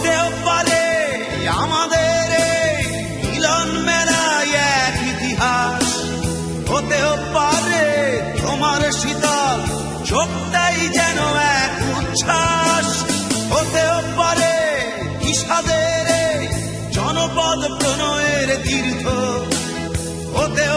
হতেও পারে। আমাদের মিলন মেলায় এক ইতিহাস হতেও পারে। তোমার শীতল চোখটাই যেন এক উচ্ছ্বাস হতেও পারে। এই জনপদ প্রণয়ের তীর্থ হতেও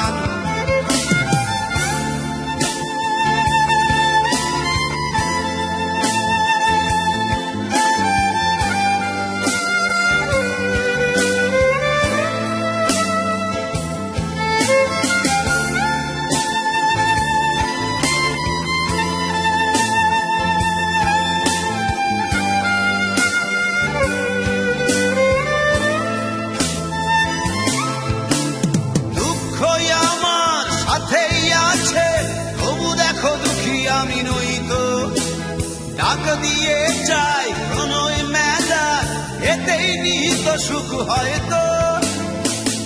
সুখ হয়তো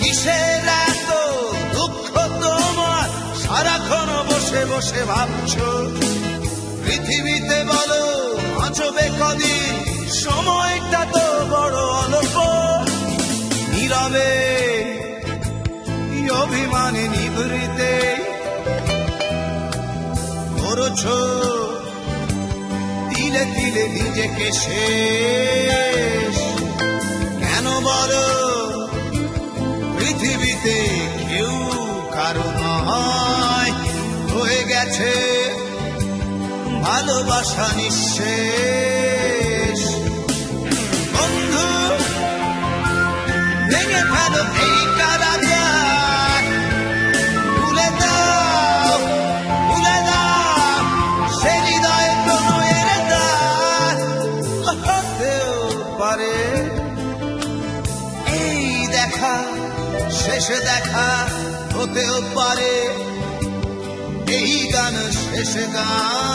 কিসের এত দুঃখ তোমার? সারাক্ষণ বসে বসে ভাবছ। পৃথিবীতে বলো, বাঁচবে কদিন? সময়টা তো বড় অল্প। নীরবে অভিমানে নিভৃতে করছ তিলে তিলে নিজেকে শেষ ভালোবাসা নিঃশেষ। বন্ধু, ভেঙে ফেলো এই কারাগার পারে। দেখা, শেষ দেখা, হতেও পারে। এই গান, শেষ গান।